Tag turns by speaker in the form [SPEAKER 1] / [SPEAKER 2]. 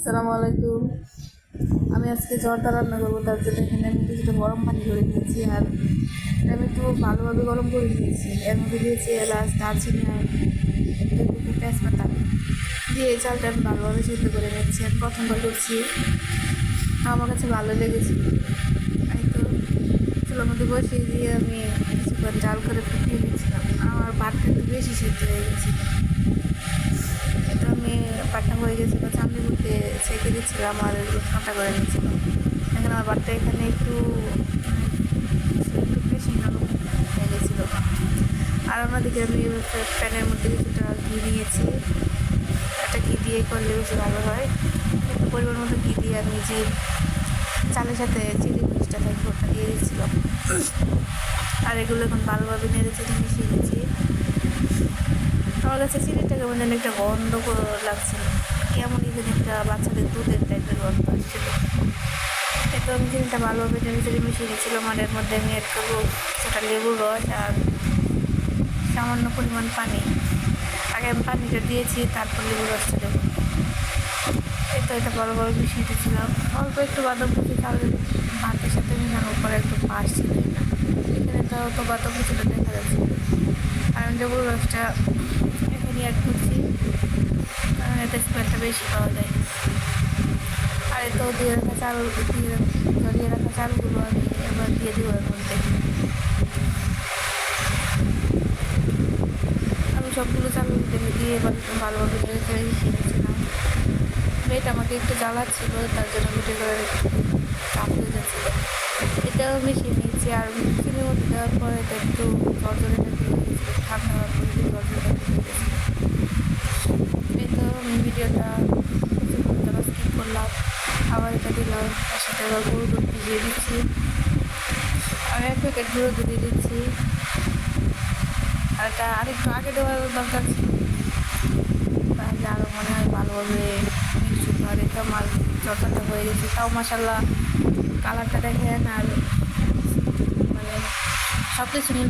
[SPEAKER 1] আসসালামু আলাইকুম। আমি আজকে জর্দা রান্না করব, তার জন্য এখানে আমি কিছুটা গরম পানি করে নিয়েছি আর আমি একটু ভালোভাবে গরম করে নিয়েছি। এর মধ্যে দিয়েছি এলাচ, দারচিনি আর তেজপাতা। দিয়ে এই চালটা আমি ভালোভাবে সিদ্ধ করে নিচ্ছি আমি প্রথমবার করছি। আমার কাছে ভালো লেগেছে। আমি তো চুলোর মধ্যে বসিয়ে দিয়ে আমি কিছুক্ষণ জাল করে ফুটিয়ে নিয়েছিলাম। আমার ভাতটা একটু বেশি সিদ্ধ হয়ে গেছে। এটা পাটনা হয়ে গেছে বা চান্দি করতে সেঁকে দিচ্ছিলাম আর এগুলো ঠান্ডা করে নিচ্ছিলাম। এখন আমার বাটটা এখানে একটু একটু বেশি নরম হয়ে গেছিল। আর অন্যদিকে আমি প্যানের মধ্যে কিছুটা ঘি নিয়েছি একটা ঘি দিয়ে করলে বেশি ভালো হয়। একটু পরিমাণ মতো ঘি দিয়ে আমি যে চালের সাথে চিলি মিক্সটা থাকবে ওটা দিয়ে দিচ্ছিলাম। আর এগুলো এখন ভালোভাবে নেড়ে মিশিয়ে দিচ্ছি আমার কাছে চিনিটা কেমন যেন একটা গন্ধ লাগছিল কেমন যেন একটা বাচ্চাদের দুধের টাইপের গন্ধ আসছিল। এতো আমি চিনিটা ভালোভাবে নেড়ে মিশিয়ে নিয়েছিলাম আর মধ্যে আমি অ্যাড করব সেটা লেবুর রস আর সামান্য পরিমাণ পানি। আগে আমি পানিটা দিয়েছি, তারপর লেবুর রসটা দেবো। তো এটা বড় বড় মিশিয়ে দিয়েছিলাম। অল্প একটু বাদাম কুচি তাহলে ভাতের সাথে মিশানোর পরে একটু পাশ ছিল এখানে তো বাদাম কুচিটা দেখা যাচ্ছে আর আমি লেবুর রসটা অ্যাড করছি কারণ এতে স্মেলটা বেশি পাওয়া যায়। আর এতো দিয়ে রাখা চাল দিয়ে রাখা চালগুলো আমি এবার দিয়ে দিব এর মধ্যে আমি সবগুলো চাল আমি দিয়ে এবার ভালোভাবে চেড়ে মিশিয়ে মেয়েটা আমাকে একটু জ্বালাচ্ছিল, তার জন্য মিটে করে চাপ হয়ে যাচ্ছিল এটাও মিশিয়ে নিয়েছি, আর মধ্যে দেওয়ার পরে এটা একটু জর্জরিটা ঠান্ডা হওয়ার পরে জর্জরিটা দিয়ে দিয়েছিল এই তো আমি ভিডিওটা স্কিপ করলাম আবার এটা দিলাম তার সাথে আবার দুধ ভিজিয়ে দিচ্ছি। আমি এক প্যাকেট গুঁড়ো দুধ দিয়ে দিচ্ছি। আর এটা আরেকটু আগে দেওয়ার দরকার ছিল। তাহলে আরও মনে হয় ভালোভাবে আর এটা আমার চর্চাটা হয়ে গেছে। তাও মশাল্লা কালারটা দেখেন আর মানে সব কিছু মিলে